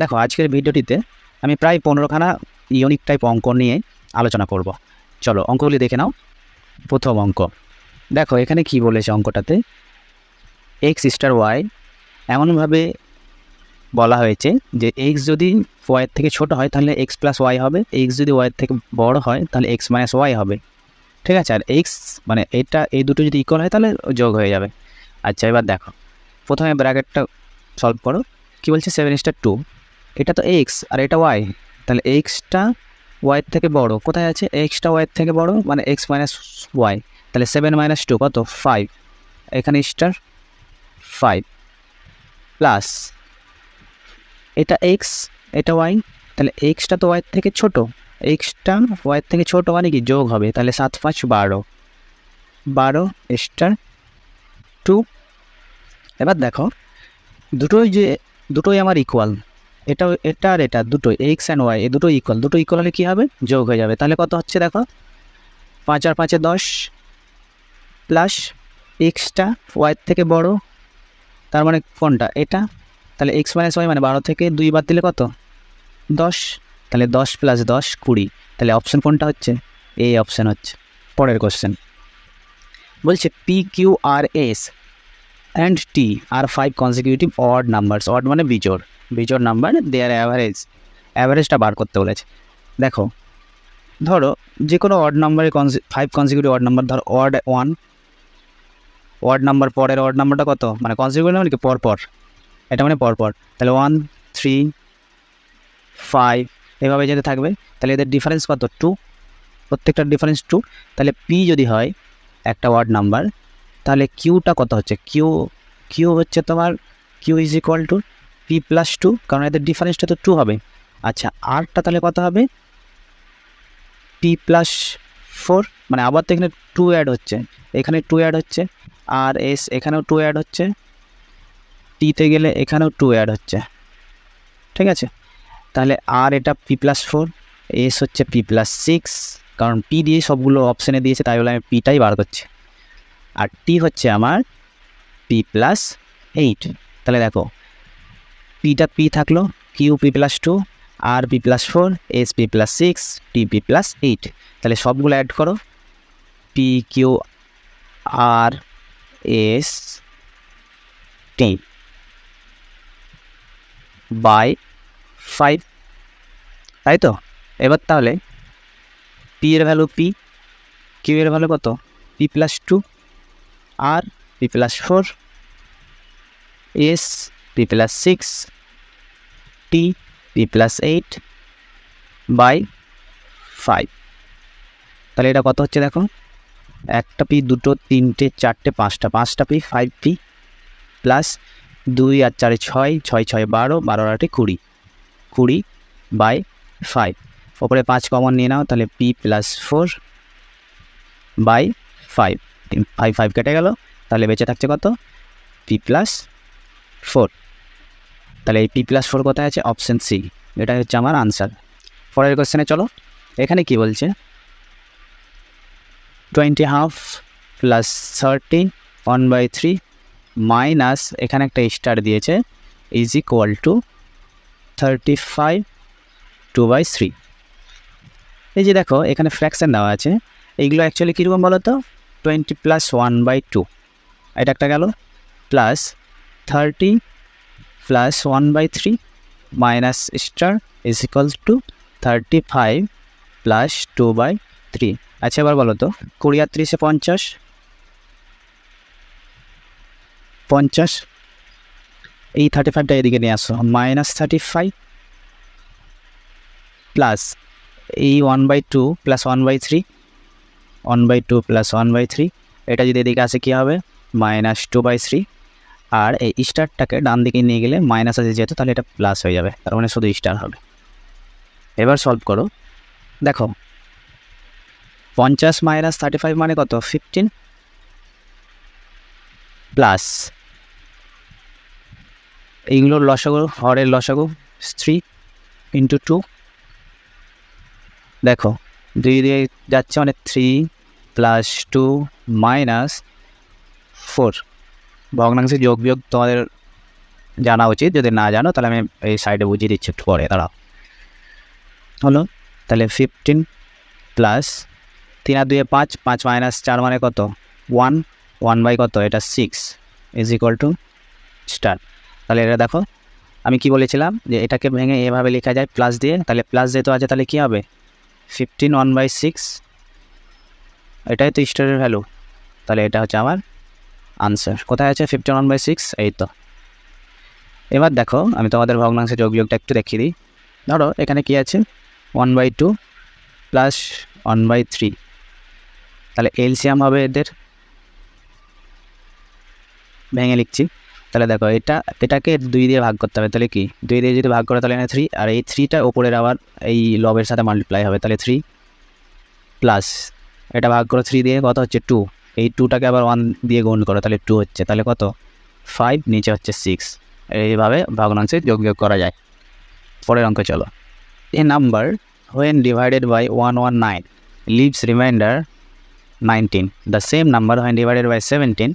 দেখো, আজকের ভিডিওটিতে আমি প্রায় পনেরোখানা ইউনিক টাইপ অঙ্ক নিয়ে আলোচনা করব। চলো, অঙ্কগুলি দেখে নাও। প্রথম অঙ্ক। দেখো, এখানে কি বলেছে অঙ্কটাতে? এক্স স্টার ওয়াই এমনভাবে বলা হয়েছে যে এক্স যদি ওয়াইয়ের থেকে ছোট হয়, তাহলে এক্স প্লাস ওয়াই হবে। এক্স যদি ওয়াইয়ের থেকে বড় হয়, তাহলে এক্স মাইনাস ওয়াই হবে। ঠিক আছে? আর এক্স মানে এটা, এই দুটো যদি ইকুয়াল হয়, তাহলে যোগ হয়ে যাবে। আচ্ছা এবার দেখো। প্রথমে ব্র্যাকেটটা সলভ করো। কী বলছে? সেভেন স্টার টু এটা তো এক্স আর এটা ওয়াই তাহলে এক্সটা ওয়াইয়ের থেকে বড়। কোথায় আছে? এক্সটা ওয়াইয়ের থেকে বড় মানে এক্স মাইনাস ওয়াই তাহলে সেভেন মাইনাস টু কত? ফাইভ এখানে স্টার ফাইভ প্লাস এটা এক্স এটা ওয়াই তাহলে এক্সটা তো ওয়াইয়ের থেকে ছোট এক্সটা ওয়াইয়ের থেকে ছোট মানে কি? যোগ হবে, তাহলে সাত, পাঁচ, বারো বারো স্টার টু এবার দেখো, দুটোই যে, দুটোই আমার ইকুয়াল এটা এটা আর এটা, দুটোই এক্স অ্যান্ড ওয়াই এই দুটো ইকুয়াল দুটো ইকুয়াল হলে কী হবে? যোগ হয়ে যাবে। তাহলে কত হচ্ছে দেখো? পাঁচ আর পাঁচে দশ প্লাস এক্সটা ওয়াইয়ের থেকে বড়, তার মানে কোনটা? এটা। তাহলে এক্স মাইনাস ওয়াই মানে বারো থেকে দুই বাদ দিলে কত? দশ। তাহলে দশ প্লাস দশ, কুড়ি। তাহলে অপশান কোনটা হচ্ছে? এই অপশান হচ্ছে। পরের কোশ্চেন বলছে P Q R S and T are five consecutive odd numbers odd মানে বিজোড়। বিজোড় নাম্বার দেয়ার অ্যাভারেজ অ্যাভারেজটা বার করতে বলেছে। দেখো, ধরো যে কোনো অড নাম্বারে কনসি ফাইভ কনসিকিউটিভ অড নাম্বার ধরো অড ওয়ান অড নাম্বার পরের অড নাম্বারটা কত? মানে কনসিকিউটিভ মানে কি? পর পর এটা মানে পর পর তাহলে ওয়ান থ্রি ফাইভ এভাবে যেতে থাকবে, তাহলে এদের ডিফারেন্স কত? টু প্রত্যেকটার ডিফারেন্স টু তাহলে পি যদি হয়, একটা ওয়ার্ড নাম্বার তাহলে কিউটা কত হচ্ছে? কিউ কিউ হচ্ছে তোমার Q is equal to P plus two কারণ এদের ডিফারেন্সটা তো টু হবে। আচ্ছা আরটা তাহলে কত হবে? পি প্লাস ফোর মানে আবার তো এখানে টু অ্যাড হচ্ছে। এখানে টু অ্যাড হচ্ছে, আর এস এখানেও টু অ্যাড হচ্ছে টিতে গেলে এখানেও টু অ্যাড হচ্ছে। ঠিক আছে? তাহলে আর এটা পি প্লাস ফোর এস হচ্ছে পি প্লাস সিক্স কারণ পি দিয়ে সবগুলো অপশানে দিয়েছে, তাই বলে আমি পিটাই বার করছি। আর টি হচ্ছে আমার পি প্লাস এইট তাহলে দেখো পিটা পি থাকল কিউ পি প্লাস টু আর P plus four S P plus six T P plus eight তাহলে সবগুলো অ্যাড করো। P Q R S T by five তাই তো? এবার তাহলে পি এর ভ্যালু পি কিউ এর ভ্যালু কত? P plus two R P plus four S P plus six T P plus eight by five তাহলে এটা কত হচ্ছে দেখো? একটা পি দুটো, তিনটে, চারটে, পাঁচটা। পাঁচটা পি ফাইভ পি প্লাস দুই আর চারে ছয় ছয় ছয়, বারো বারো আটে কুড়ি। কুড়ি বাই ফাইভ ওপরে পাঁচ কমন নিয়ে নাও, তাহলে P plus four by five five five কেটে গেল, তাহলে বেঁচে থাকছে কত? পি প্লাস ফোর তাহলে এই পি প্লাস ফোর কোথায় আছে? অপশান সি এটা হচ্ছে আমার আনসার পরের কোশ্চেনে চলো। এখানে কি বলছে? Twenty half plus thirty one by three minus এখানে একটা স্টার দিয়েছে is equal to thirty five two by three এই যে দেখো, এখানে ফ্র্যাকশান দেওয়া আছে। এইগুলো অ্যাকচুয়ালি কীরকম বলো তো twenty plus one by two এটা একটা গেল। Plus thirty plus one by three minus star is equal to thirty five plus two by three আচ্ছা এবার বলো তো, কুড়ি আর ত্রিশে পঞ্চাশ? পঞ্চাশ? এই থার্টি ফাইভটা এদিকে নিয়ে আসো মাইনাস থার্টি ফাইভ প্লাস এই one by two plus one by three one by two plus one by three এটা যদি এদিকে আসে কী হবে? মাইনাস টু বাই থ্রি আর এই স্টারটাকে ডান দিকে নিয়ে গেলে মাইনাস আছে যেহেতু, তাহলে এটা প্লাস হয়ে যাবে। তার মানে শুধু স্টার হবে। এবার সলভ করো। দেখো, পঞ্চাশ মাইনাস থার্টি ফাইভ মানে কত? ফিফটিন প্লাস এইগুলোর লসাগু, হরের লসাগু থ্রি ইন্টু টু দেখো, দুই দিয়ে যাচ্ছে মানে three plus two minus four ভগ্নাংশে যোগ বিয়োগ তোমাদের জানা উচিত। যদি না জানো, তাহলে আমি এই সাইডে বুঝিয়ে দিচ্ছি একটু পরে। দাঁড়াও। হলো, তাহলে ফিফটিন প্লাস তিন আর দুয়ে পাঁচ পাঁচ মাইনাস চার মানে কত? ওয়ান ওয়ান বাই কত? এটা six is equal to star তাহলে এটা দেখো, আমি কি বলেছিলাম? যে এটাকে ভেঙে এভাবে লেখা যায় প্লাস দিয়ে, তাহলে প্লাস যেহেতু আছে, তাহলে কী হবে? ফিফটিন ওয়ান বাই সিক্স এটাই তো স্টারের ভ্যালু তাহলে এটা হচ্ছে আমার আনসার কোথায় আছে ফিফটিন ওয়ান বাই সিক্স এই তো। এবার দেখো, আমি তোমাদের ভগ্নাংশে যোগ বিয়োগটা একটু দেখিয়ে দিই। ধরো, এখানে কী আছে? One by two plus one by three তাহলে এলসিয়াম হবে এদের। ভেঙে লিখছি। তাহলে দেখো, এটা, এটাকে দুই দিয়ে ভাগ করতে হবে। তাহলে কি? দুই দিয়ে যদি ভাগ করে, তাহলে এখানে থ্রি আর এই থ্রিটা ওপরের আবার এই লবের সাথে মাল্টিপ্লাই হবে। তাহলে থ্রি প্লাস এটা ভাগ করো থ্রি দিয়ে, কত হচ্ছে টু এই টুটাকে আবার ওয়ান দিয়ে গুণ করো, তাহলে টু হচ্ছে, তাহলে কত? ফাইভ নিচে হচ্ছে সিক্স এইভাবে ভগ্নাংশে যোগ যোগ করা যায়। পরের অঙ্ক চলো। A number when divided by one one nine leaves remainder nineteen the same number when divided by seventeen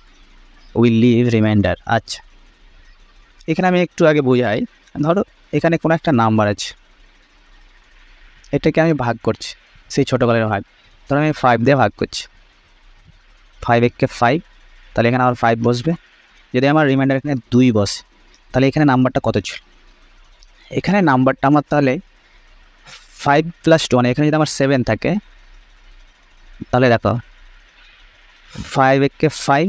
will leave remainder আচ্ছা। এখানে আমি একটু আগে বোঝাই, ধরো এখানে কোনো একটা নাম্বার আছে। এটাকে আমি ভাগ করছি, সেই ছোটোবেলার ভাগ। ধরো আমি ফাইভ দিয়ে ভাগ করছি। ফাইভ একে ফাইভ তাহলে এখানে আমার ফাইভ বসবে। যদি আমার রিমাইন্ডার এখানে দুই বসে, তাহলে এখানে নাম্বারটা কত ছিল? এখানে নাম্বারটা আমার তাহলে ফাইভ প্লাস টু এখানে যদি আমার সেভেন থাকে, তাহলে দেখো ফাইভ একে ফাইভ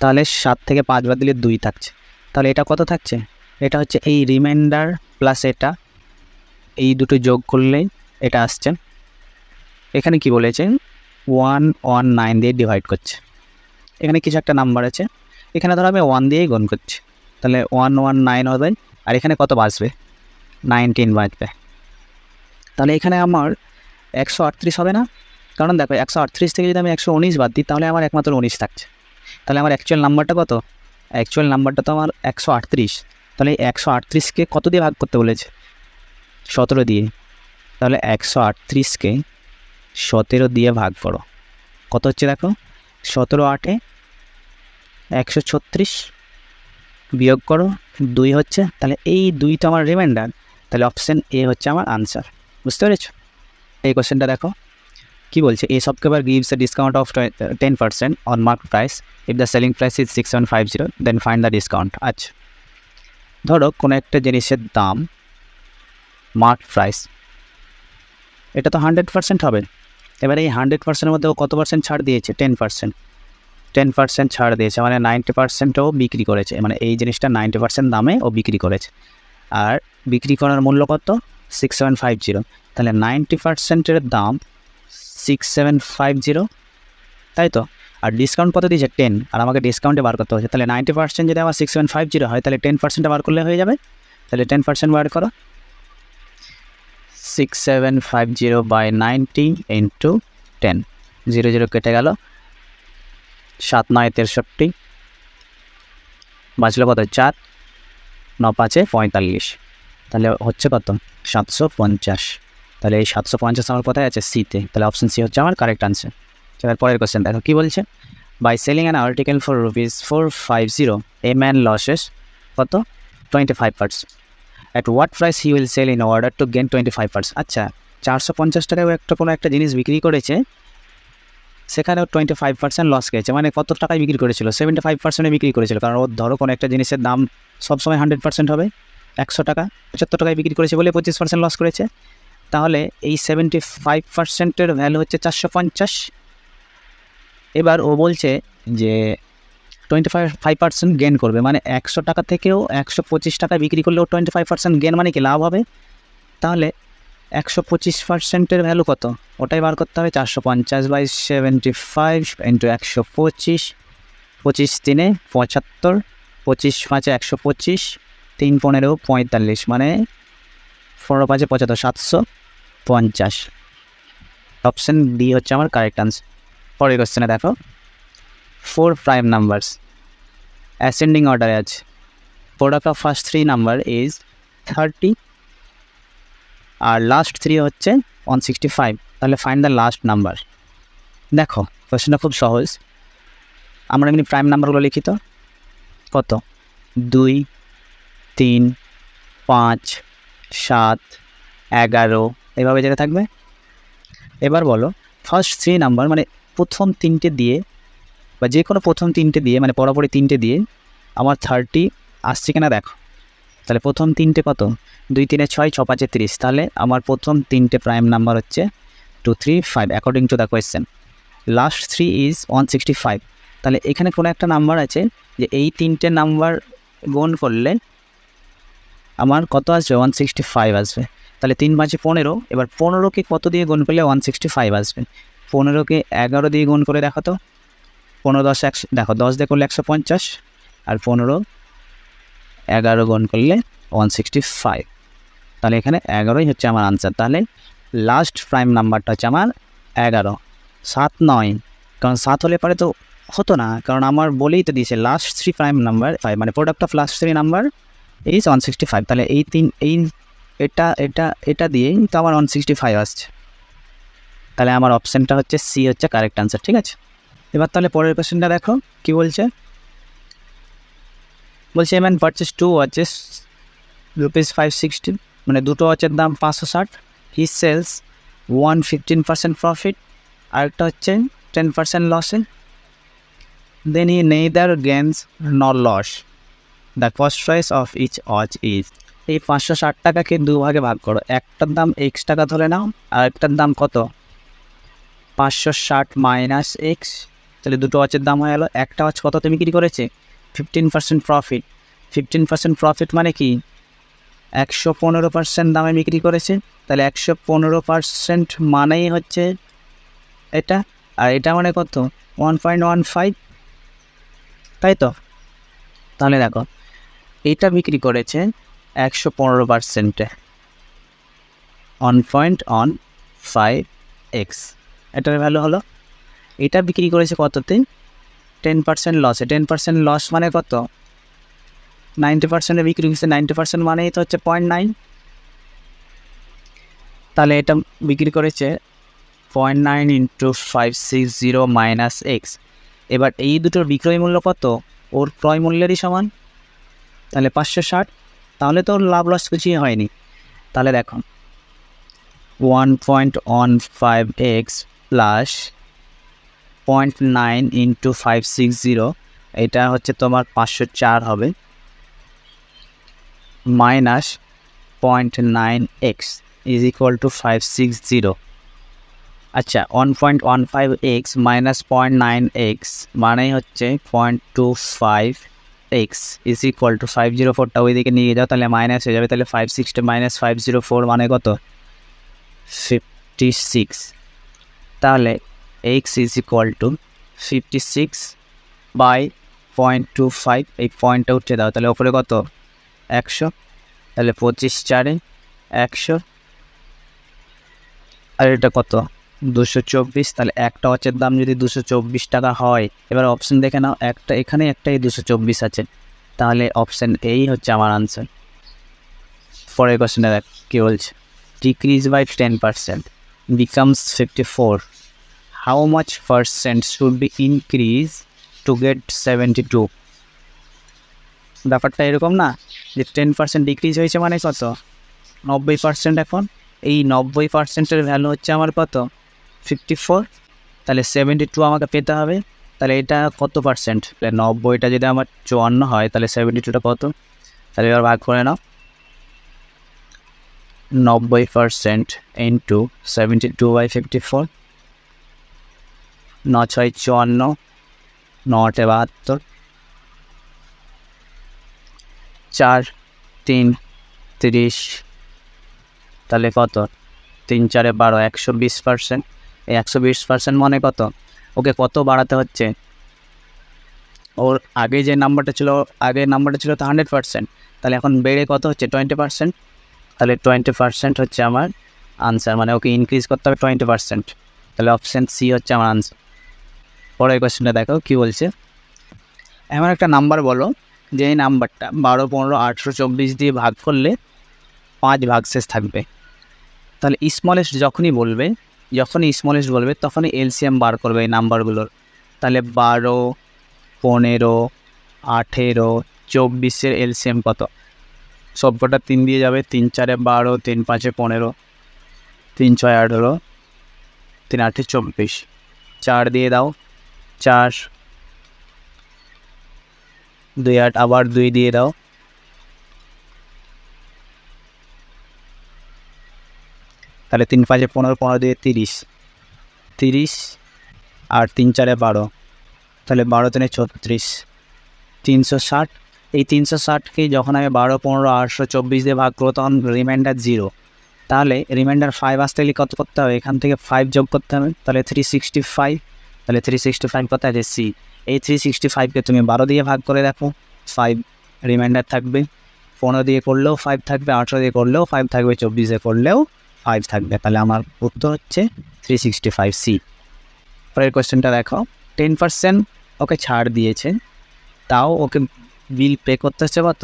তাহলে সাত থেকে পাঁচবার দিলে দুই থাকছে। তাহলে এটা কত থাকছে? এটা হচ্ছে এই রিমাইন্ডার প্লাস এটা, এই দুটো যোগ করলেই এটা আসছে। এখানে কি বলেছে? ওয়ান ওয়ান নাইন দিয়ে ডিভাইড করছে। এখানে কিছু একটা নাম্বার আছে। এখানে ধরো আমি ওয়ান দিয়েই গুণ করছি। তাহলে ওয়ান ওয়ান নাইন হবে, আর এখানে কত বাঁচবে? নাইনটিন বাঁচবে। তাহলে এখানে আমার একশো আটত্রিশ হবে না? কারণ দেখো, একশো আটত্রিশ থেকে যদি আমি একশো উনিশ বাদ দিই, তাহলে আমার একমাত্র উনিশ থাকছে। তাহলে আমার অ্যাকচুয়াল নাম্বারটা কত? অ্যাকচুয়াল নাম্বারটা তো আমার একশো আটত্রিশ। তাহলে একশো আটত্রিশকে কত দিয়ে ভাগ করতে বলেছে? সতেরো দিয়ে। তাহলে একশো আটত্রিশকে সতেরো দিয়ে ভাগ করো। কত হচ্ছে দেখো? সতেরো আটে একশো ছত্রিশ বিয়োগ করো, দুই হচ্ছে, তাহলে এই দুইটা আমার রিমাইন্ডার তাহলে অপশান এ হচ্ছে আমার আনসার বুঝতে পেরেছ? এই কোশ্চেনটা দেখো, কি বলছে? এই shopkeeper gives a discount of ten percent on mark price if the selling price is six seven five zero then find the discount আচ্ছা ধরো কোনো একটা জিনিসের দাম মার্ক প্রাইস এটা তো হান্ড্রেড পার্সেন্ট হবে। এবার এই হান্ড্রেড পার্সেন্টের মধ্যে ও কত পার্সেন্ট ছাড় দিয়েছে? টেন পার্সেন্ট টেন পার্সেন্ট ছাড় দিয়েছে মানে নাইনটি পার্সেন্টও বিক্রি করেছে। মানে এই জিনিসটা নাইনটি পার্সেন্ট দামে ও বিক্রি করেছে। আর বিক্রি করার মূল্য কত? সিক্স সেভেন ফাইভ জিরো তাহলে নাইনটি পার্সেন্টের দাম সিক্স সেভেন ফাইভ জিরো তাই তো? আর ডিসকাউন্ট কত দিয়েছে? টেন আর আমাকে ডিসকাউন্টে বার করতে হচ্ছে তাহলে নাইনটি পার্সেন্ট যদি আমার সিক্স সেভেন ফাইভ জিরো হয়, তাহলে টেন পার্সেন্টে বার করলে হয়ে যাবে। তাহলে টেন পার্সেন্ট বার করো। Six seven five zero by ninety into ten zero zero কেটে গেল। সাত নয় তেষট্টি। বাঁচলো কত? চার। ন পাঁচে পঁয়তাল্লিশ। তাহলে হচ্ছে কত? সাতশো পঞ্চাশ। তাহলে এই সাতশো পঞ্চাশ আমার কোথায় আছে? সিতে তাহলে অপশন সি হচ্ছে আমার কারেক্ট আনসার এবার পরের কোশ্চেন দেখো, কী বলছে? By selling an article for rupees four five zero a man loses কত? Twenty five percent at what price he will sell in order to gain twenty five percent আচ্ছা চারশো পঞ্চাশ টাকায় একটা কোনো একটা জিনিস বিক্রি করেছে, সেখানেও টোয়েন্টি ফাইভ পার্সেন্ট লস গেছে মানে কত টাকায় বিক্রি করেছিল? সেভেন্টি ফাইভ পার্সেন্টে বিক্রি করেছিল। কারণ ওর ধরো কোনো একটা জিনিসের দাম সবসময় হান্ড্রেড পার্সেন্ট হবে, একশো টাকা, পঁচাত্তর টাকায় বিক্রি করেছে বলে পঁচিশ পার্সেন্ট লস করেছে। তাহলে এই সেভেন্টি ফাইভ পার্সেন্টের ভ্যালু হচ্ছে চারশো পঞ্চাশ। এবার ও বলছে যে twenty five five percent gain করবে। মানে একশো টাকা থেকেও একশো পঁচিশ টাকা বিক্রি করলেও টোয়েন্টি ফাইভ পার্সেন্ট গেন মানে কি লাভ হবে? তাহলে একশো পঁচিশ পার্সেন্টের ভ্যালু কত? ওটাই বার করতে হবে চারশো পঞ্চাশ বাই সেভেন্টি ফাইভ ইন্টু একশো পঁচিশ। পঁচিশ তিনে পঁচাত্তর, পঁচিশ পাঁচে একশো পঁচিশ, তিন পনেরো পঁয়তাল্লিশ মানে পনেরো পাঁচে পঁচাত্তর, সাতশো পঞ্চাশ। অপশান ডি হচ্ছে আমার কারেক্ট আনসার পরের কোশ্চেনে দেখো। ফোর প্রাইম নাম্বারস অ্যাসেন্ডিং অর্ডারে আছে product of first three number is thirty R last three হচ্ছে ওয়ান সিক্সটি ফাইভ তাহলে ফাইন দ্য লাস্ট নাম্বার দেখো কোশ্চেনটা খুব সহজ। আমরা এমনি প্রাইম নাম্বারগুলো লিখিত কত? দুই, তিন, পাঁচ, সাত, এগারো। এভাবে যেটা থাকবে। এবার বলো ফার্স্ট থ্রি নাম্বার মানে প্রথম তিনটে দিয়ে বা যে কোনো প্রথম তিনটে দিয়ে মানে পরপরই তিনটে দিয়ে আমার থার্টি আসছে কিনা দেখো। তাহলে প্রথম তিনটে কত? দুই তিনে ছয়, ছ পাঁচে তিরিশ। তাহলে আমার প্রথম তিনটে প্রাইম নাম্বার হচ্ছে two three five according to the question last three is one sixty five তাহলে এখানে কোনো একটা নাম্বার আছে যে এই তিনটে নাম্বার গুণ করলে আমার কত আসবে? ওয়ান সিক্সটি ফাইভ আসবে। তাহলে তিন পাঁচে পনেরো, এবার পনেরোকে কত দিয়ে গুণ করলে ওয়ান সিক্সটি ফাইভ আসবে? পনেরোকে এগারো দিয়ে গুণ করে দেখো তো। পনেরো দশ একশো, দেখো দশ দিয়ে করলে একশো পঞ্চাশ, আর পনেরো এগারো গুণ করলে ওয়ান সিক্সটি ফাইভ তাহলে এখানে এগারোই হচ্ছে আমার আনসার তাহলে লাস্ট প্রাইম নাম্বারটা হচ্ছে আমার এগারো। সাত নয়, কারণ সাত হলে পরে তো হতো না, কারণ আমার বলেই তো দিয়েছে last three prime number five মানে product of last three number is one sixty five তাহলে এই তিন, এই এটা এটা এটা দিয়েই তো আমার ওয়ান সিক্সটি ফাইভ আসছে। তাহলে আমার অপশানটা হচ্ছে সি হচ্ছে কারেক্ট আনসার ঠিক আছে? এবার তাহলে পরের কোয়েশ্চেনটা দেখো, কি বলছে? বলছে am purchase two watches rupees five sixty মানে দুটো ওয়াচের দাম পাঁচশো ষাট। He sells one fifteen percent profit আরেকটা হচ্ছে টেন পার্সেন্ট লসে then he neither gains nor loss the cost price of each watch is এই পাঁচশো ষাট টাকাকে দু ভাগে ভাগ করো। একটার দাম এক্স টাকা ধরে নাও, আর একটার দাম কত? পাঁচশো ষাট মাইনাস এক্স তাহলে দুটো ওয়াচের দাম হয়ে গেলো। একটা ওয়াচ কত তুমি বিক্রি করেছে? Fifteen percent profit fifteen percent profit মানে কি? একশো পনেরো পার্সেন্ট দামে বিক্রি করেছে। তাহলে একশো পনেরো পার্সেন্ট মানেই হচ্ছে এটা। আর এটা মানে কত? ওয়ান পয়েন্ট ওয়ান ফাইভ তাই তো? তাহলে দেখো, এটা বিক্রি করেছে একশো পনেরো পার্সেন্টে one point one five x এটার ভ্যালু হলো এটা বিক্রি করেছে কততে টেন পার্সেন্ট লসে টেন পার্সেন্ট লস মানে কত? নাইনটি পার্সেন্টে বিক্রি করছে নাইনটি পার্সেন্ট মানেই তো হচ্ছে পয়েন্ট নাইন তাহলে এটা বিক্রি করেছে point nine into five six zero minus x এবার এই দুটোর বিক্রয় মূল্য কত? ওর ক্রয় মূল্যেরই সমান। তাহলে পাঁচশো ষাট। তাহলে তো ওর লাভ লস কিছুই হয়নি। তাহলে দেখো। One point one five x plus point nine into five six zero এটা হচ্ছে তোমার পাঁচশো চার হবে। Minus point nine x is equal to five six zero আচ্ছা one point one five x minus point nine x মানেই হচ্ছে point two five x is equal to five zero ফোরটা ওইদিকে নিয়ে যাও, তাহলে মাইনাস হয়ে যাবে। তাহলে ফাইভ সিক্সটা মাইনাস ফাইভ জিরো ফোর মানে কত? ফিফটি সিক্স তাহলে x is equal to fifty six by point two five এই পয়েন্টটা উঠে দাও, তাহলে ওপরে কত? একশো। তাহলে পঁচিশ চারে একশো। আর এটা কত? দুশো চব্বিশ। তাহলে একটা ওয়াচের দাম যদি দুশো চব্বিশ টাকা হয়, এবার অপশান দেখে নাও, একটা এখানে, একটাই দুশো চব্বিশ আছে। তাহলে অপশান এই হচ্ছে আমার আনসার পরের কোশ্চেনে দেখ, কী বলছে? Decrease by ten percent becomes fifty four much percent should be increase to get seventy two ব্যাপারটা এরকম না যে টেন পার্সেন্ট ডিক্রিজ হয়েছে মানে কত? নব্বই পার্সেন্ট এখন। এই নব্বই পার্সেন্টের ভ্যালু হচ্ছে আমার কত? ফিফটি ফোর তাহলে সেভেন্টি টু আমাকে পেতে হবে। তাহলে এটা কত পার্সেন্ট তাহলে নব্বইটা যদি আমার চুয়ান্ন হয়, তাহলে সেভেন্টি টুটা কত? তাহলে এবার ভাগ করে নাও। নব্বই percent into seventy two by fifty four ন ছয় চুয়ান্ন নটে বাহাত্তর চার, তিন, তিরিশ, তাহলে কত? তিন, চারে বারো, একশো বিশ পার্সেন্ট এই একশো বিশ পার্সেন্ট মানে কত? ওকে কত বাড়াতে হচ্ছে? ওর আগে যে নাম্বারটা ছিল, আগে নাম্বারটা ছিল তো হান্ড্রেড পার্সেন্ট। তাহলে এখন বেড়ে কত হচ্ছে? Twenty percent. তাহলে টোয়েন্টি পার্সেন্ট হচ্ছে আমার আনসার মানে ওকে ইনক্রিজ করতে হবে টোয়েন্টি পার্সেন্ট। তাহলে অপশান সি হচ্ছে আমার আনসার পরের কোয়েশ্চেনটা দেখো কী বলছে? এমন একটা নাম্বার বলো, যে এই নাম্বারটা বারো, পনেরো, আঠেরো, চব্বিশ দিয়ে ভাগ করলে পাঁচ ভাগ শেষ থাকবে। তাহলে স্মলেস্ট যখনই বলবে, যখনই স্মলেস্ট বলবে, তখনই এলসিএম বার করবে এই নাম্বারগুলোর তাহলে বারো, পনেরো, আঠেরো, চব্বিশের এলসিএম কত? সবকটা তিন দিয়ে যাবে, তিন চারে বারো, তিন পাঁচে পনেরো, তিন ছয় আঠেরো, তিন আটে চব্বিশ। চার দিয়ে দাও চার। দুই আট, আবার দুই দিয়ে দাও। তাহলে তিন পাঁচে পনেরো পনেরো দিয়ে তিরিশ। তিরিশ আর তিন চারে বারো। তাহলে বারো তিনে ছত্রিশ। তিনশো ষাট। এই তিনশো ষাটকে যখন আমি বারো, পনেরো, আটশো চব্বিশ দিয়ে ভাগ করব, তখন রিমাইন্ডার জিরো তাহলে রিমাইন্ডার ফাইভ আসতে গেলে কত করতে হবে? এখান থেকে ফাইভ যোগ করতে হবে। তাহলে থ্রি সিক্সটি ফাইভ তাহলে থ্রি সিক্সটি ফাইভ কত আছে সি এই থ্রি সিক্সটি ফাইভকে তুমি বারো দিয়ে ভাগ করে দেখো ফাইভ রিমাইন্ডার থাকবে, পনেরো দিয়ে করলেও ফাইভ থাকবে, আঠেরো দিয়ে করলেও ফাইভ থাকবে, চব্বিশে করলেও ফাইভ থাকবে। তাহলে আমার উত্তর হচ্ছে থ্রি সিক্সটি ফাইভ সি পরের কোয়েশ্চেনটা দেখো টেন পার্সেন্ট ওকে ছাড় দিয়েছে, তাও ওকে বিল পে করতে হচ্ছে কত?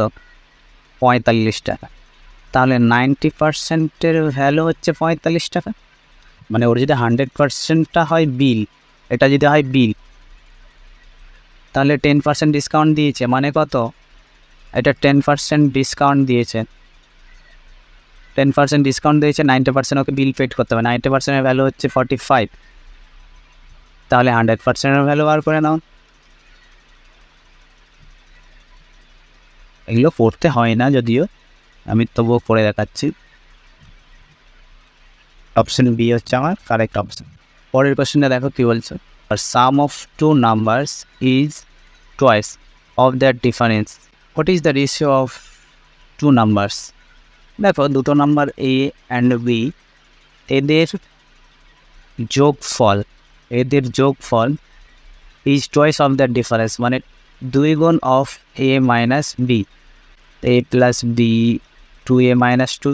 পঁয়তাল্লিশ টাকা। তাহলে নাইনটি পার্সেন্টের ভ্যালু হচ্ছে পঁয়তাল্লিশ টাকা। মানে ওর যদি হান্ড্রেড পার্সেন্টটা হয় বিল এটা যদি হয় বিল। তাহলে টেন পার্সেন্ট ডিসকাউন্ট দিয়েছে মানে কত? এটা টেন পার্সেন্ট ডিসকাউন্ট দিয়েছে। টেন পার্সেন্ট ডিসকাউন্ট দিয়েছে ninety percent okay bill paid করতে হবে। নাইনটি পার্সেন্টের ভ্যালু হচ্ছে ফর্টি ফাইভ তাহলে হান্ড্রেড পার্সেন্টের ভ্যালু বার করে নাও। এগুলো পড়তে হয় না যদিও, আমি তবুও পড়ে দেখাচ্ছি। অপশন বি হচ্ছে আমার কারেক্ট অপশন পরের কোশ্চেনটা দেখো কী বলছে? আর sum of two numbers is twice of that difference what is the ratio of two numbers দেখো, দুটো নাম্বার এ অ্যান্ড বি এদের যোগফল এদের যোগফল is twice of that difference মানে দুই গুণ of A minus B A plus B two A minus two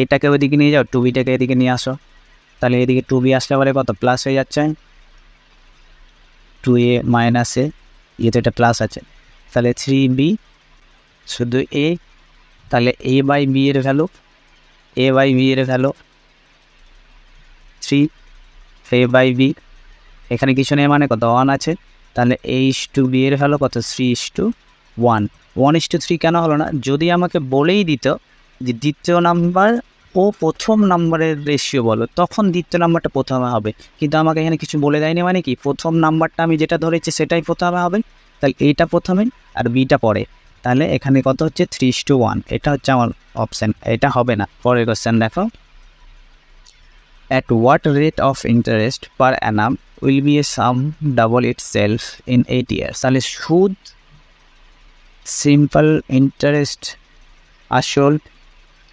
এটাকে ওইদিকে নিয়ে যাও টু বিটাকে এদিকে নিয়ে আসো। তাহলে এদিকে টু বি আসলে পরে কত? প্লাস হয়ে যাচ্ছে। টু এ মাইনাস এ ইয়েতে একটা প্লাস আছে। তাহলে থ্রি বি শুধু এ তাহলে এ বাই বি এর ভ্যালু এ বাই বি এর value three A by B এখানে কিছু নেই মানে কত? ওয়ান আছে। তাহলে এ ইস টু বি এর ভ্যালু কত? Three is to one one is to three কেন হলো না? যদি আমাকে বলেই দিত যে দ্বিতীয় নাম্বার ও প্রথম নাম্বারের রেশিও বলো, তখন দ্বিতীয় নাম্বারটা প্রথমে হবে। কিন্তু আমাকে এখানে কিছু বলে দেয়নি মানে কি? প্রথম নাম্বারটা আমি যেটা ধরেছি সেটাই প্রথমে হবে। তাহলে এইটা প্রথমে আর বিটা পরে। তাহলে এখানে কত হচ্ছে? থ্রি টু ওয়ান এটা হচ্ছে আমার অপশান এটা হবে না। পরের কোশ্চেন দেখো। At what rate of interest per annum will be a sum double itself in 8 years? তাহলে সুদ সিম্পল ইন্টারেস্ট আসল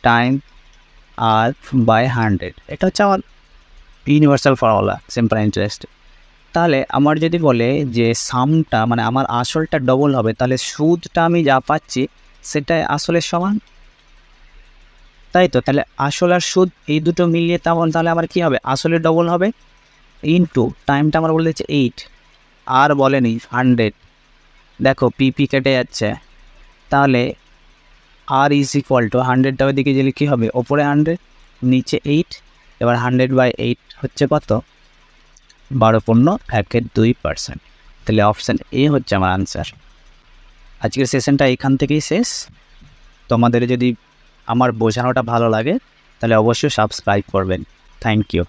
টাইম আর বাই হান্ড্রেড এটা হচ্ছে আমার ইউনিভার্সাল ফর্মুলা সিম্পল ইন্টারেস্ট তাহলে আমার যদি বলে যে সামটা মানে আমার আসলটা ডবল হবে, তাহলে সুদটা আমি যা পাচ্ছি সেটা আসলের সমান? তাই তো? তাহলে আসল আর সুদ এই দুটো মিলিয়ে তেমন, তাহলে আমার কী হবে? আসলে ডবল হবে ইনটু টাইমটা আমার বলে দিচ্ছে এইট আর বলেনি হান্ড্রেড দেখো পিপি কেটে যাচ্ছে। তাহলে আর ইজ ইকুয়াল টু হান্ড্রেডটা ওইদিকে গেলে কী হবে? ওপরে হান্ড্রেড নিচে এইট এবার হান্ড্রেড বাই এইট হচ্ছে কত? বারো পণ্য একের দুই পার্সেন্ট তাহলে অপশান এ হচ্ছে আমার আনসার আজকের সেশনটা এখান থেকেই শেষ। তোমাদের যদি আমার বোঝানোটা ভালো লাগে, তাহলে অবশ্যই সাবস্ক্রাইব করবেন। Thank you